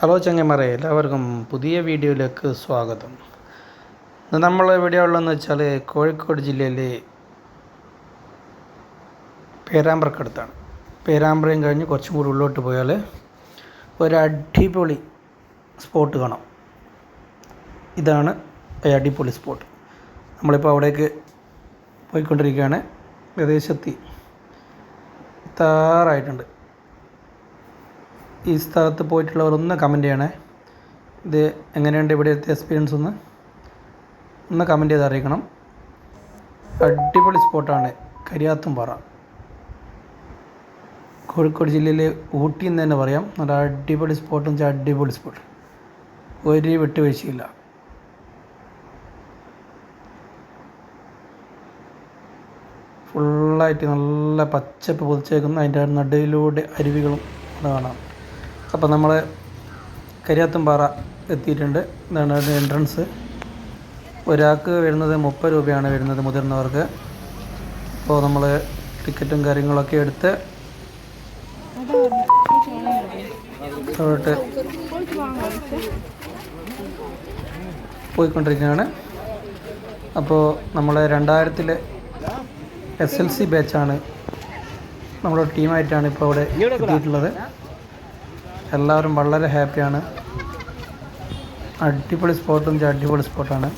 Hello ചങ്ങന്മാരെ എല്ലാവർക്കും പുതിയ വീഡിയോയിലേക്ക് സ്വാഗതം. ഇന്ന് നമ്മൾ എവിടെയുള്ളതെന്ന് വെച്ചാൽ കോഴിക്കോട് ജില്ലയിലെ പേരാമ്പ്രക്കടുത്താണ്. പേരാമ്പ്രയും കഴിഞ്ഞ് കുറച്ചും കൂടി ഉള്ളോട്ട് പോയാൽ ഒരു അടിപൊളി സ്പോട്ട് കാണാം. ഇതാണ് അടിപൊളി സ്പോട്ട്. നമ്മളിപ്പോൾ അവിടേക്ക് പോയിക്കൊണ്ടിരിക്കുകയാണ്. വിദേശത്തി എത്താറായിട്ടുണ്ട് ഈ സ്ഥലത്ത് പോയിട്ടുള്ളവർ ഒന്ന് കമന്റ് ചെയ്യണേ. ഇത് എങ്ങനെയുണ്ട് ഇവിടുത്തെ എക്സ്പീരിയൻസ് ഒന്ന്? ഒന്ന് കമന്റ് ചെയ്ത് അറിയിക്കണം. അടിപൊളി സ്പോട്ടാണ് കരിയാത്തുംപാറ. കോഴിക്കോട് ജില്ലയിലെ ഊട്ടി എന്ന് തന്നെ പറയാം. നല്ല അടിപൊളി സ്പോട്ട് എന്ന് വെച്ചാൽ അടിപൊളി സ്പോട്ട് ഒരു വിട്ടുവീഴ്ചയില്ല. ഫുള്ളായിട്ട് നല്ല പച്ചപ്പ് പൊതിച്ചേക്കുന്ന അതിന്റെ നടുവിലൂടെ അരുവികളും കാണാം. അപ്പോൾ നമ്മൾ കരിയാത്തുംപാറ എത്തിയിട്ടുണ്ട്. ഇതാണ് അതിന്റെ എൻട്രൻസ് ഒരാൾക്ക് വരുന്നത് മുപ്പത് രൂപയാണ് വരുന്നത് മുതിർന്നവർക്ക്. അപ്പോൾ നമ്മൾ ടിക്കറ്റും കാര്യങ്ങളൊക്കെ എടുത്ത് അവിടെ പോയിക്കൊണ്ടിരിക്കുകയാണ്. അപ്പോൾ നമ്മൾ രണ്ടായിരത്തിലെ എസ് എൽ സി ബാച്ചാണ് നമ്മുടെ ടീമായിട്ടാണ് ഇപ്പോൾ അവിടെ എത്തിയിട്ടുള്ളത്. എല്ലാവരും വളരെ ഹാപ്പിയാണ്. അടിപൊളി സ്പോട്ട് എന്ന് വെച്ചാൽ അടിപൊളി സ്പോട്ടാണ്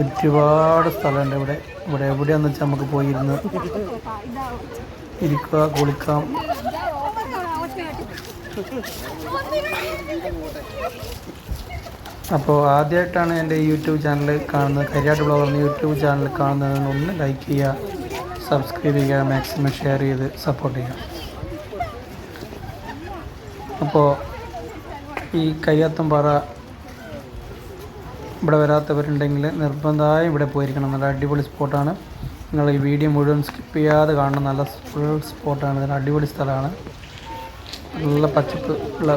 ഒരുപാട് സ്ഥലമുണ്ട് ഇവിടെ. ഇവിടെ എവിടെയാന്ന് വെച്ചാൽ നമുക്ക് പോയിരുന്ന്. ഇരിക്കുക കുളിക്കാം. അപ്പോൾ ആദ്യമായിട്ടാണ് എന്റെ യൂട്യൂബ് ചാനൽ കാണുന്നത്. കരിയാട്ട് ബ്ലോഗർ യൂട്യൂബ് ചാനൽ കാണുന്നത് ഒന്ന് ലൈക്ക് ചെയ്യുക സബ്സ്ക്രൈബ് ചെയ്യുക മാക്സിമം ഷെയർ ചെയ്ത് സപ്പോർട്ട് ചെയ്യുക. അപ്പോൾ ഈ കയ്യാത്തംപാറ ഇവിടെ വരാത്തവരുണ്ടെങ്കിൽ നിർബന്ധമായും ഇവിടെ പോയിരിക്കണം. നല്ല അടിപൊളി സ്പോട്ടാണ്. നിങ്ങൾ ഈ വീഡിയോ മുഴുവൻ സ്കിപ്പ് ചെയ്യാതെ കാണണം നല്ല ഫുൾ സ്പോട്ടാണ്. നല്ല അടിപൊളി സ്ഥലമാണ്. നല്ല പച്ചപ്പ് ഉള്ള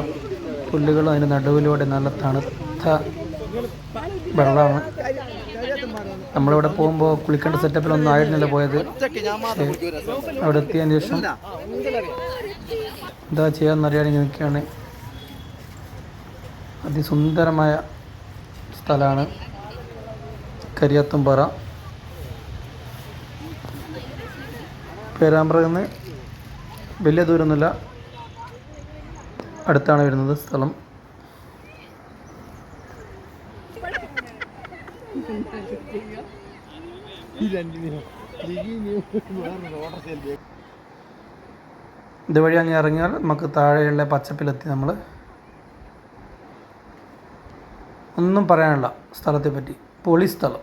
പുല്ലുകളും അതിന്റെ നടുവിലൂടെ നല്ല തണുത്ത വെള്ളമാണ്. നമ്മളിവിടെ പോകുമ്പോൾ കുളിക്കേണ്ട സെറ്റപ്പിലൊന്നും ആയിരുന്നില്ല പോയത്. അവിടെ എത്തിയതിന് ശേഷം എന്താ ചെയ്യാന്നറിയാൻ നിൽക്കുകയാണ്. അതിസുന്ദരമായ സ്ഥലമാണ് കരിയാത്തുംപാറ. പേരാമ്പ്രയിൽ നിന്ന് വലിയ ദൂരമൊന്നുമില്ല. അടുത്താണ് വരുന്നത് സ്ഥലം. ഇതുവഴി അങ്ങ് ഇറങ്ങിയാൽ നമുക്ക് താഴെയുള്ള പച്ചപ്പിലെത്തി നമ്മൾ. ഒന്നും പറയാനുള്ള സ്ഥലത്തെ പറ്റി പൊളി സ്ഥലം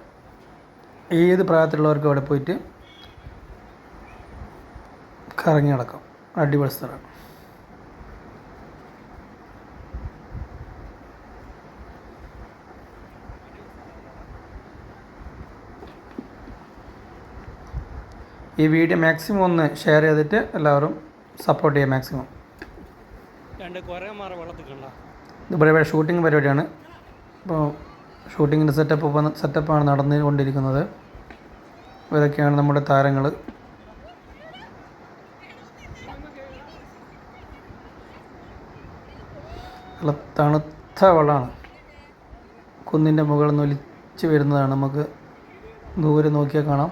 ഏത് പ്രായത്തിലുള്ളവർക്കും അവിടെ പോയിട്ട് കറങ്ങി നടക്കാം? അടിപൊളി സ്ഥലമാണ് ഈ വീഡിയോ മാക്സിമം ഒന്ന് ഷെയർ ചെയ്തിട്ട് എല്ലാവരും സപ്പോർട്ട് ചെയ്യുക മാക്സിമം ഇവിടെ ഷൂട്ടിംഗ് പരിപാടിയാണ്. ഇപ്പോൾ ഷൂട്ടിങ്ങിന്റെ സെറ്റപ്പ് സെറ്റപ്പാണ് നടന്നുകൊണ്ടിരിക്കുന്നത്. ഇതൊക്കെയാണ് നമ്മുടെ താരങ്ങൾ നല്ല തണുത്ത വെള്ളമാണ് കുന്നിന്റെ മുകളിൽ നിന്ന് ഒലിച്ച് വരുന്നതാണ്. നമുക്ക് ദൂരെ നോക്കിയാൽ കാണാം.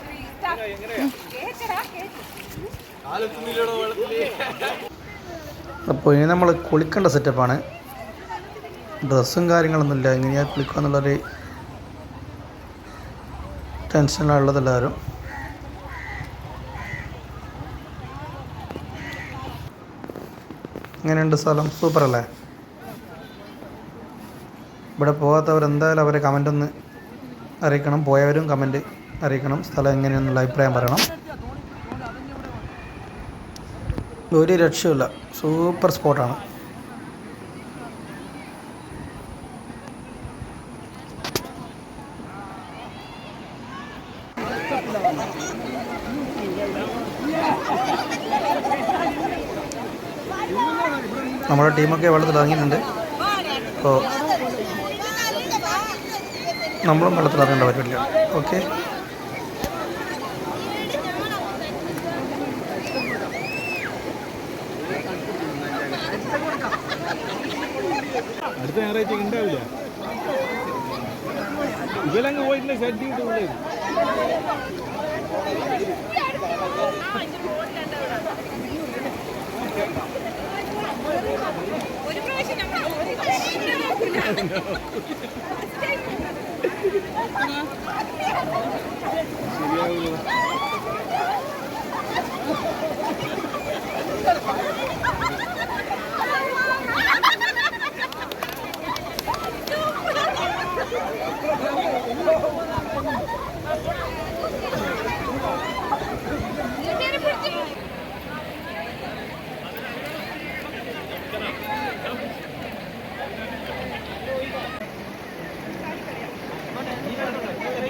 അപ്പോൾ ഇനി നമ്മൾ കുളിക്കേണ്ട സെറ്റപ്പാണ് ഡ്രസ്സും കാര്യങ്ങളൊന്നുമില്ല. എങ്ങനെയാ കുളിക്കുക എന്നുള്ളൊരു ടെൻഷനിലുള്ളത് എല്ലാവരും. എങ്ങനെയുണ്ട് സ്ഥലം? സൂപ്പർ അല്ലേ ഇവിടെ പോകാത്തവർ എന്തായാലും അവരെ കമന്റ് ഒന്ന് അറിയിക്കണം. പോയവരും കമന്റ് അറിയിക്കണം. സ്ഥലം എങ്ങനെയെന്നുള്ള അഭിപ്രായം പറയണം. ഒരു രക്ഷയില്ല സൂപ്പർ സ്പോട്ടാണ്. നമ്മുടെ ടീമൊക്കെ വെള്ളത്തിൽ ഇറങ്ങിയിട്ടുണ്ട്. അപ്പോൾ നമ്മളും വെള്ളത്തിൽ ഇറങ്ങേണ്ട പരിപാടിയാണ് ഓക്കെ. അടുത്ത ഞായറാഴ്ച ഉണ്ടാവില്ല. ഇവലങ്ങ് പോയിട്ടില്ല ഷെഡ് ചെയ്തിട്ടുള്ളത് ഒരു പ്രാവശ്യം